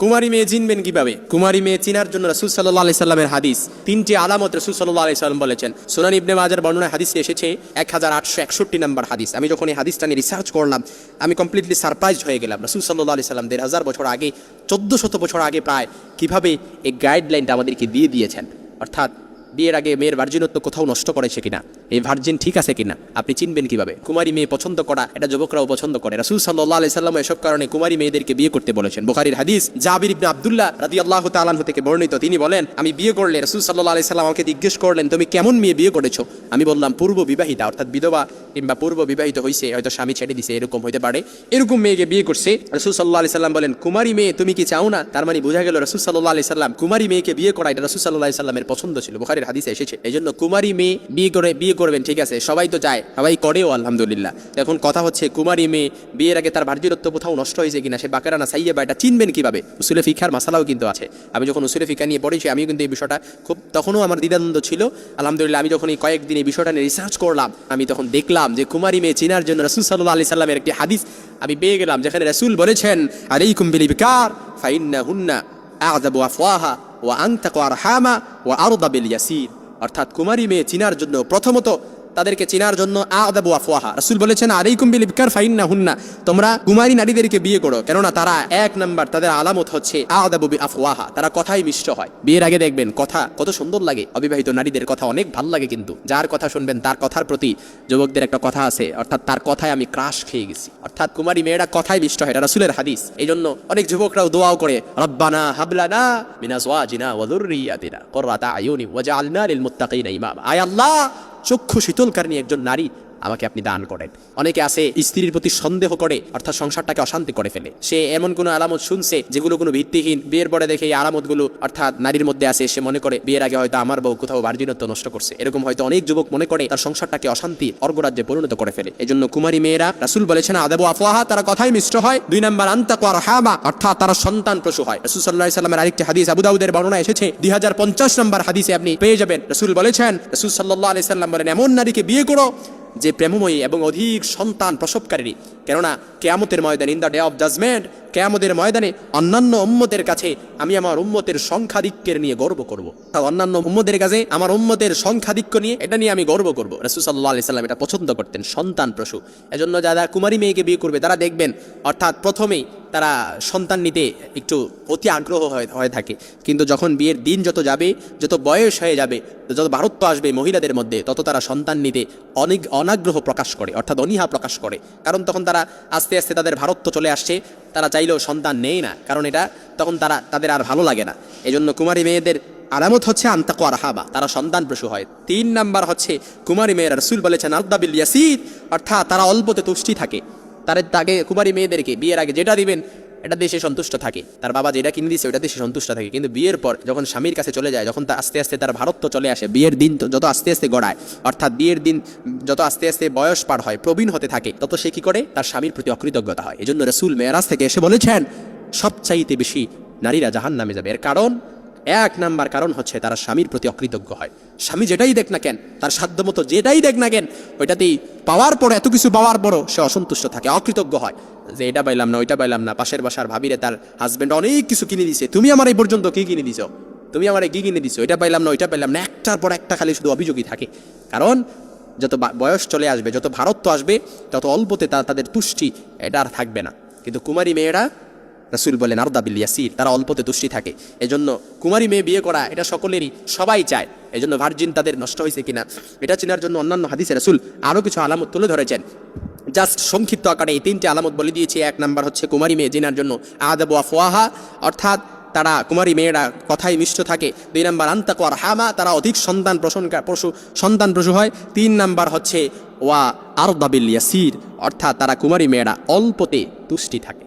কুমারী মেয়ে চিনবেন কীভাবে? কুমারী মেয়ে চিনার জন্য রসুল সাল্লাহ আলি সাল্লামের হাদিস, তিনটি আলামত রসুল সাল্লাহ আলি সাল্লাম বলেছেন। সোনান ইবনে মাজার বর্ণনায় হাদিসে এসেছে এক হাজার আটশো একষট্টি নাম্বার হাদিস। আমি যখন এই হাদিসটা নিয়ে রিসার্চ করলাম, আমি কমপ্লিটলি সারপ্রাইজ হয়ে গেলাম। রসুল সাল্লাহ আলি সাল্লাম দেড় হাজার বছর আগে, চোদ্দ শত বছর আগে প্রায়, কীভাবে এই গাইডলাইনটা আমাদেরকে দিয়ে দিয়েছেন? অর্থাৎ, বিয়ের আগে মেয়ের ভার্জিনত্ব কোথাও নষ্ট করেছে কিনা? এই ভার্জিন ঠিক আছে কিনা? আপনি চিনবেন কীভাবে? কুমারী মেয়ে পছন্দ করা, এটা যুবকরাও পছন্দ করে। রাসুল সাল্লাহ আলি সাল্লাম এসব কারণে কুমারী মেয়েদেরকে বিয়ে করতে বলেছেন। বুখারির হাদিস, জাবির ইবনে আব্দুল্লাহ রাদি আল্লাহ তালাহ থেকে বর্ণিত। তিনি বলেন, আমি বিয়ে করলে রাসুল সাল্লাহ আলি সাল্লাম আমাকে জিজ্ঞেস করলেন, তুমি কেমন মেয়ে বিয়ে করেছ? আমি বললাম, পূর্ব বিবাহিতা, অর্থাৎ বিধবা কিংবা পূর্ব বিবাহিত হয়েছে হয়তো স্বামী ছেড়ে দিছে, এরকম হতে পারে। এরকম মেয়েকে বিয়ে করছে। রসুল সাল্লাহ আলি সাল্লাম বলেন, কুমারী মেয়ে, তুমি কি চাও না? তার মানে বোঝা গেল, রসুল সাল্লাহ আলি সাল্লাম, কুমারী মেয়েকে বিয়ে করা এটা রসুল সাল্লাহ সাল্লামের পছন্দ ছিল। বুখারির হাদিসে এসেছে। এই জন্য কুমারী মেয়ে বিয়ে করে, বিয়ে করবেন, ঠিক আছে? সবাই তো চায়, সবাই করেও, আলহামদুলিল্লাহ। এখন কথা হচ্ছে, কুমারী মেয়ে বিয়ের আগে তার ভার্জিরত্ব কোথাও নষ্ট হয়েছে কিনা, সে বাকারানা সাইয়ে বা এটা চিনবেন কীভাবে? উসুলে ফিখার মাসালাও কিন্তু আছে। আমি যখন উসুলে ফিকা নিয়ে পড়েছি, আমিও কিন্তু এই বিষয়টা খুব, তখনও আমার দ্বিধানন্দ ছিল। আলহামদুলিল্লাহ, আমি যখন এই কয়েকদিন এই বিষয়টা নিয়ে রিসার্চ করলাম, আমি তখন দেখলাম যে কুমারী মেয়ে চিনার জন্য রসুল সাল্লাহ আলি সাল্লামের একটি হাদিস আমি পেয়ে গেলাম, যেখানে রসুল বলেছেন আর এই কুম্বিলি বিকার ফাইন্না হুন্না আজাবু আফওয়াহা ও আংতাক আরহামা ও আরদা বিল ইয়াসির। অর্থাৎ কুমারী মেয়ে চিনার জন্য প্রথমত তাদেরকে চেনার জন্য আদাবু আফওয়াহা। রাসূল বলেছেন, আলাইকুম বিল ইবকার ফাইন্না হুন্না তোমরা কুমারী নারীদেরকে বিয়ে করো, কেননা তারা এক নাম্বার তাদের আলামত হচ্ছে আদাবু আফওয়াহা তারা কথাই মিষ্ট হয়। বিয়ের আগে দেখবেন কথা কত সুন্দর লাগে। অবিবাহিত নারীদের কথা অনেক ভালো লাগে কিন্তু। যার কথা শুনবেন তার কথার প্রতি যুবকদের একটা কথা আছে, অর্থাৎ তার কথায় আমি ক্রাশ খেয়ে গেছি। অর্থাৎ কুমারী মেয়েরা কথাই মিষ্ট হয়, এটা রাসূলের হাদিস। এই জন্য অনেক যুবকরাও দোয়াও করে, রব্বানা হাবলানা মিন আজওয়াজিনা ওয়া যুররিয়াতিনা। কুররাতা আয়ুনি ওয়াজআলনা লিল মুত্তাকিনা আয় আল্লাহ চক্ষু শীতলকারিণী একজন নারী আমাকে আপনি দান করেন। অনেকে আছে, স্ত্রীর প্রতি সন্দেহ করে, অর্থাৎ সংসারটাকে অশান্তি করে ফেলে। সে এমন কোনো আলামত শুনছে, যেগুলো কোনো ভিত্তিহীন। বিয়ের পরে দেখে এই আলামতগুলো, অর্থাৎ নারীর মধ্যে আছে, সে মনে করে, বিয়ের আগে হয়তো আমার বউ কোথাও বার্জিনত্ব নষ্ট করছে। এরকম হয়তো অনেক যুবক মনে করে, তার সংসারটাকে অশান্তি, অর্গরাজ্যে পরিণত করে ফেলে। এই জন্য কুমারী মেয়েরা, রাসুল বলেছেন, আদাবু আফওয়াহা তারা কথাই মিষ্ট হয়। দুই নাম্বার, আন্তাকু আর হামা অর্থাৎ তারা সন্তান প্রসূ হয়। রাসুল সাল্লাহ সাল্লামের আরেকটি হাদিস আবু দাউদের বর্ণনা এসেছে। দুই হাজার পঞ্চাশ নম্বর হাদিসে আপনি পেয়ে যাবেন। রাসুল বলেছেন, রাসুল সাল্লাহ আলি সাল্লাম বলেন, এমন নারীকে বিয়ে করো যে প্রেমময়ী এবং অধিক সন্তান প্রসবকারী কেননা কেয়ামতের ময়দান in the day of judgement কেয়ামতের ময়দানে অন্যান্য উম্মতের কাছে আমি আমার উম্মতের সংখ্যাধিক্যের নিয়ে গর্ব করব। অন্যান্য উম্মতের কাছে আমার উম্মতের সংখ্যাধিক্য নিয়ে, এটা নিয়ে আমি গর্ব করব। রসুসাল্লাহ আলি সাল্লাম এটা পছন্দ করতেন, সন্তান প্রসু। এজন্য যারা কুমারী মেয়েকে বিয়ে করবে, তারা দেখবেন, অর্থাৎ প্রথমেই তারা সন্তান নিতে একটু অতি আগ্রহ হয়ে থাকে। কিন্তু যখন বিয়ের দিন যত যাবে, যত বয়স হয়ে যাবে, যত ভারত্ব আসবে মহিলাদের মধ্যে, তত তারা সন্তান নিতে অনেক অনাগ্রহ প্রকাশ করে, অর্থাৎ অনীহা প্রকাশ করে। কারণ তখন তারা আস্তে আস্তে তাদের ভারত্ব চলে আসছে, তারা চাইলেও সন্তান নেই না। কারণ এটা তখন তারা, তাদের আর ভালো লাগে না। এই জন্য কুমারী মেয়েদের আলামত হচ্ছে আন্তাকু আর হাবা তারা সন্তান প্রসূ হয়। তিন নাম্বার হচ্ছে কুমারী মেয়েরা রসুল বলেছেন আলদাবিল ইয়াসিদ, অর্থাৎ তারা অল্পতে তুষ্টি থাকে। তাদের তাকে কুমারী মেয়েদেরকে বিয়ের আগে যেটা দিবেন, এটা দেশে সন্তুষ্ট থাকে। তার বাবা যেটা কিনে দিচ্ছে ওটা দেশে সন্তুষ্ট থাকে। কিন্তু বিয়ের পর যখন স্বামীর কাছে চলে যায়, যখন তা আস্তে আস্তে তার ভারত্ব চলে আসে, বিয়ের দিন তো যত আস্তে আস্তে গড়ায়, অর্থাৎ বিয়ের দিন যত আস্তে আস্তে বয়স পার হয়, প্রবীণ হতে থাকে, তত সে কী করে? তার স্বামীর প্রতি অকৃতজ্ঞতা হয়। এই জন্য রসুল মেয়ারাজ থেকে এসে বলেছেন, সবচাইতে বেশি নারীরা জাহান নামে যাবে। এর কারণ এক নাম্বার কারণ হচ্ছে তারা স্বামীর প্রতি অকৃতজ্ঞ হয়। স্বামী যেটাই দেখ না কেন, তার সাধ্যমতো যেটাই দেখ না কেন, ওইটাতেই পাওয়ার পর, এত কিছু পাওয়ার পরও সে অসন্তুষ্ট থাকে, অকৃতজ্ঞ হয়। যে এটা পাইলাম না, ওইটা পাইলাম না, পাশের বাসার ভাবিরে তার হাজবেন্ড অনেক কিছু কিনে দিছে, তুমি আমার এই পর্যন্ত কি কিনে দিছো? তুমি আমার কি কিনে দিছো? এটা পাইলাম না, ওইটা পাইলাম না, একটার পর একটা খালি শুধু অভিযোগই থাকে। কারণ যত বয়স চলে আসবে, যত ভারত্ব আসবে, তত অল্পতে তা তাদের তুষ্টি, এটা আর থাকবে না। কিন্তু কুমারী মেয়েরা রাসুল বলেন, আরদা বিল ইয়াসির। তারা অল্পতে তুষ্টি থাকে। এজন্য কুমারী মেয়ে বিয়ে করা, এটা সকলেরই, সবাই চায়। এজন্য ভার্জিন তাদের নষ্ট হয়েছে কিনা, এটা চেনার জন্য অন্যান্য হাদিসে রাসুল আরও কিছু আলামত তুলে ধরেছেন। জাস্ট সংক্ষিপ্ত আকারে এই তিনটে আলামত বলে দিয়েছি। এক নাম্বার হচ্ছে কুমারী মেয়ে জেনার জন্য আদাবু আফওয়াহা অর্থাৎ তারা, কুমারী মেয়েরা কথাই মিষ্ট থাকে। দুই নাম্বার, আন্তাকু আর হামা তারা অধিক সন্তান প্রসনকা পশু, সন্তান প্রসূ হয়। তিন নাম্বার হচ্ছে ওয়া আরদাবিল ইয়াসির, অর্থাৎ তারা কুমারী মেয়েরা অল্পতে তুষ্টি থাকে।